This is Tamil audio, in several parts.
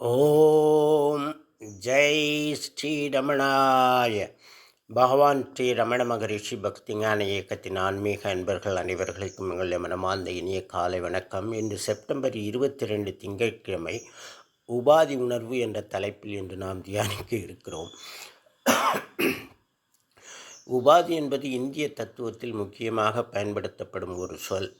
ஓம் ஜெய் ஸ்ரீ ரமணாய பகவான் ஸ்ரீ ரமண மகரிஷி பக்திஞான இயக்கத்தின் ஆன்மீக அன்பர்கள் அனைவர்களுக்கும் எங்களுடைய மனமார்ந்த இனிய காலை வணக்கம். இன்று செப்டம்பர் இருபத்தி ரெண்டு திங்கட்கிழமை உபாதி உணர்வு என்ற தலைப்பில் இன்று நாம் தியானிக்க இருக்கிறோம். உபாதி என்பது இந்திய தத்துவத்தில் முக்கியமாக பயன்படுத்தப்படும் ஒரு சொல்.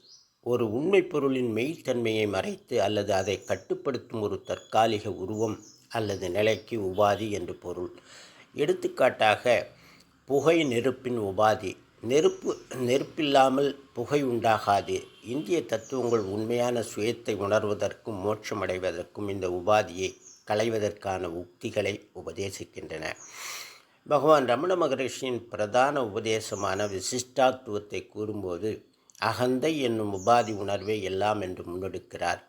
ஒரு உண்மை பொருளின் மெய்த்தன்மையை மறைத்து அல்லது அதை கட்டுப்படுத்தும் ஒரு தற்காலிக உருவம் அல்லது நிலைக்கு உபாதி என்று பொருள். எடுத்துக்காட்டாக புகை நெருப்பின் உபாதி. நெருப்பு நெருப்பில்லாமல் புகை உண்டாகாது. இந்திய தத்துவங்கள் உண்மையான சுயத்தை உணர்வதற்கும் மோட்சமடைவதற்கும் இந்த உபாதியை களைவதற்கான உக்திகளை உபதேசிக்கின்றன. பகவான் ரமண மகரிஷியின் பிரதான உபதேசமான விசிஷ்டாத்துவத்தை கூறும்போது அகந்தை என்னும் உபாதி உணர்வே எல்லாம் என்று முன்னெடுக்கிறார்.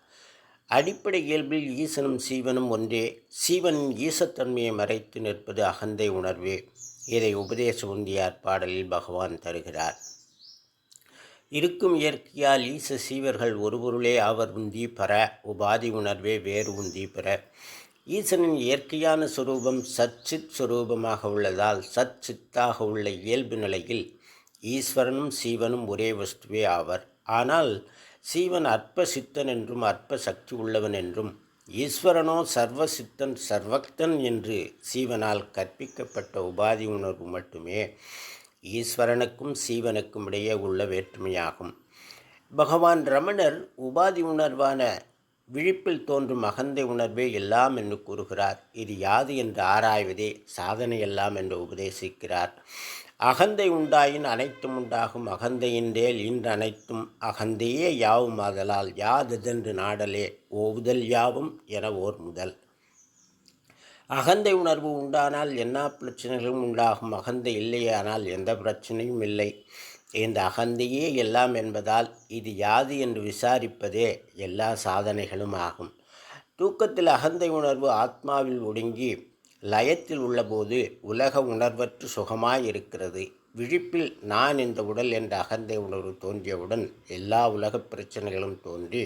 அடிப்படை இயல்பில் ஈசனும் சீவனும் ஒன்றே. சீவனின் ஈசத்தன்மையை மறைத்து நிற்பது அகந்தை உணர்வே. இதை உபதேச உந்தியார் பாடலில் பகவான் தருகிறார். இருக்கும் இயற்கையால் ஈச சீவர்கள் ஒரு பொருளே அவர் உந்தி பெற உபாதி உணர்வே வேறு உந்தி பெற. ஈசனின் இயற்கையான சுரூபம் சச்சித் சுரூபமாக உள்ளதால் சத் சித்தாக உள்ள இயல்பு நிலையில் ஈஸ்வரனும் சீவனும் ஒரே வஸ்துவே ஆவர். ஆனால் சீவன் அற்ப சித்தன் என்றும் அற்ப சக்தி உள்ளவன் என்றும் ஈஸ்வரனோ சர்வ சித்தன் சர்வக்தன் என்று சீவனால் கற்பிக்கப்பட்ட உபாதி உணர்வு மட்டுமே ஈஸ்வரனுக்கும் சீவனுக்கும் இடையே உள்ள வேற்றுமையாகும். பகவான் ரமணர் உபாதி உணர்வான விழிப்பில் தோன்றும் அகந்தை உணர்வே எல்லாம் என்று கூறுகிறார். இது யாது என்று ஆராய்வதே சாதனை எல்லாம் என்று உபதேசிக்கிறார். அகந்தை உண்டாயின் அனைத்தும் உண்டாகும். அகந்தையின்றேல் இன்று அனைத்தும் அகந்தையே யாவும் ஆதலால் யாதென்று நாடலே ஓவுதல் யாவும் என ஓர் முதல். அகந்தை உணர்வு உண்டானால் என்ன பிரச்சனைகளும் உண்டாகும். அகந்தை இல்லையானால் எந்த பிரச்சனையும் இல்லை. இந்த அகந்தையே எல்லாம் என்பதால் இது யாது என்று விசாரிப்பதே எல்லா சாதனைகளும் ஆகும். தூக்கத்தில் அகந்தை உணர்வு ஆத்மாவில் ஒடுங்கி லயத்தில் உள்ளபோது உலக உணர்வற்று சுகமாய் இருக்கிறது விழிப்பில் நான் இந்த உடல் என்ற அகந்தை உணர்வு தோன்றியவுடன் எல்லா உலக பிரச்சனைகளும் தோன்றி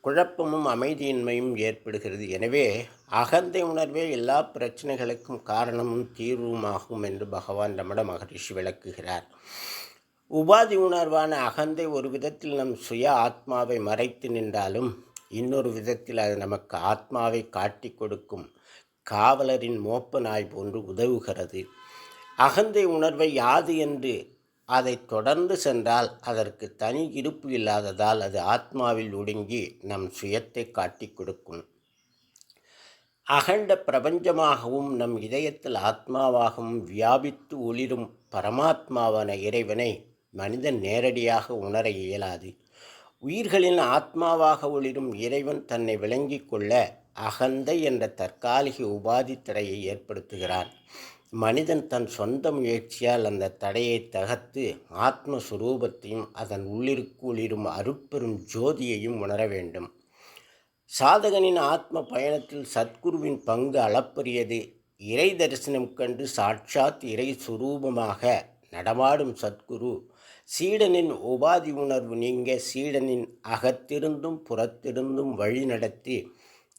குழப்பமும் அமைதியின்மையும் ஏற்படுகிறது. எனவே அகந்தை உணர்வே எல்லா பிரச்சனைகளுக்கும் காரணமும் தீர்வுமாகும் என்று பகவான் ரமண மகரிஷி விளக்குகிறார். உபாதி உணர்வான அகந்தை ஒரு விதத்தில் நம் சுய ஆத்மாவை மறைத்து நின்றாலும் இன்னொரு விதத்தில் அது நமக்கு ஆத்மாவை காட்டி கொடுக்கும் காவலரின் மோப்ப நாய் போன்று உதவுகிறது. அகந்தை உணர்வை யாது என்று அதை தொடர்ந்து சென்றால் அதற்கு தனி இருப்பு இல்லாததால் அது ஆத்மாவில் ஒடுங்கி நம் சுயத்தை காட்டிக் கொடுக்கும். அகண்ட பிரபஞ்சமாகவும் நம் இதயத்தில் ஆத்மாவாகவும் வியாபித்து ஒளிரும் பரமாத்மாவான இறைவனை மனிதன் நேரடியாக உணர இயலாது. உயிர்களின் ஆத்மாவாக ஒளிரும் இறைவன் தன்னை விளங்கிக் கொள்ள அகந்தை என்ற தற்காலிக உபாதி தடையை ஏற்படுத்துகிறான். மனிதன் தன் சொந்த முயற்சியால் அந்த தடையை தகர்த்து ஆத்மஸ்வரூபத்தையும் அதன் உள்ளிருக்கு ஒளிரும் அருட்பெரும் ஜோதியையும் உணர வேண்டும். சாதகனின் ஆத்ம பயணத்தில் சத்குருவின் பங்கு அளப்பரியது. இறை தரிசனம் கண்டு சாட்சாத் இறை சுரூபமாக நடமாடும் சத்குரு சீடனின் உபாதி உணர்வு நீங்க சீடனின் அகத்திருந்தும் புறத்திருந்தும் வழி நடத்தி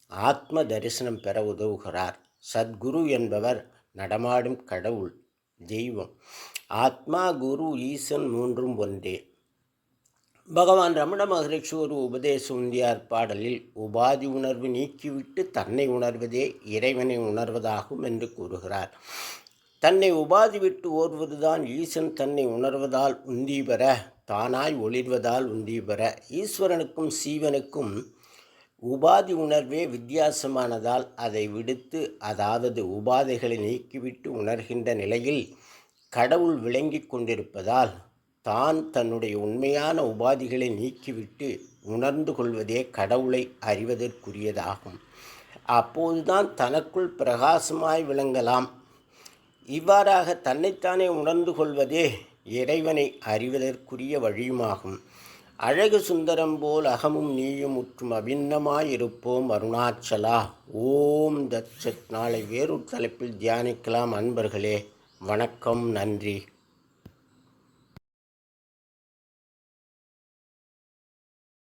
ஆத்ம தரிசனம் பெற உதவுகிறார். சத்குரு என்பவர் நடமாடும் கடவுள் தெய்வம். ஆத்மா குரு ஈசன் மூன்றும் ஒன்றே. பகவான் ரமண மகரிஷி ஒரு உபதேச உந்தியார் பாடலில் உபாதி உணர்வு நீக்கிவிட்டு தன்னை உணர்வதே இறைவனை உணர்வதாகும் என்று கூறுகிறார். தன்னை உபாதி விட்டு ஓர்வதுதான் ஈசன் தன்னை உணர்வதால் உந்தி பெற தானாய் ஒளிர்வதால் உந்தி பெற ஈஸ்வரனுக்கும் சீவனுக்கும் உபாதி உணர்வே வித்தியாசமானதால் அதை விடுத்து அதாவது உபாதைகளை நீக்கிவிட்டு உணர்கின்ற நிலையில் கடவுள் விளங்கி கொண்டிருப்பதால் தான் தன்னுடைய உண்மையான உபாதிகளை நீக்கிவிட்டு உணர்ந்து கொள்வதே கடவுளை அறிவதற்குரியதாகும். அப்போதுதான் தனக்குள் பிரகாசமாய் விளங்கலாம். இவ்வாறாக தன்னைத்தானே உணர்ந்து கொள்வதே இறைவனை அறிவதற்குரிய வழியுமாகும். அழகு சுந்தரம் போல் அகமும் நீயும் முற்றும் அபின்னமாயிருப்போம் அருணாச்சலா. ஓம் தத் நாளை வேறு தலைப்பில் தியானிக்கலாம் அன்பர்களே. வணக்கம் நன்றி.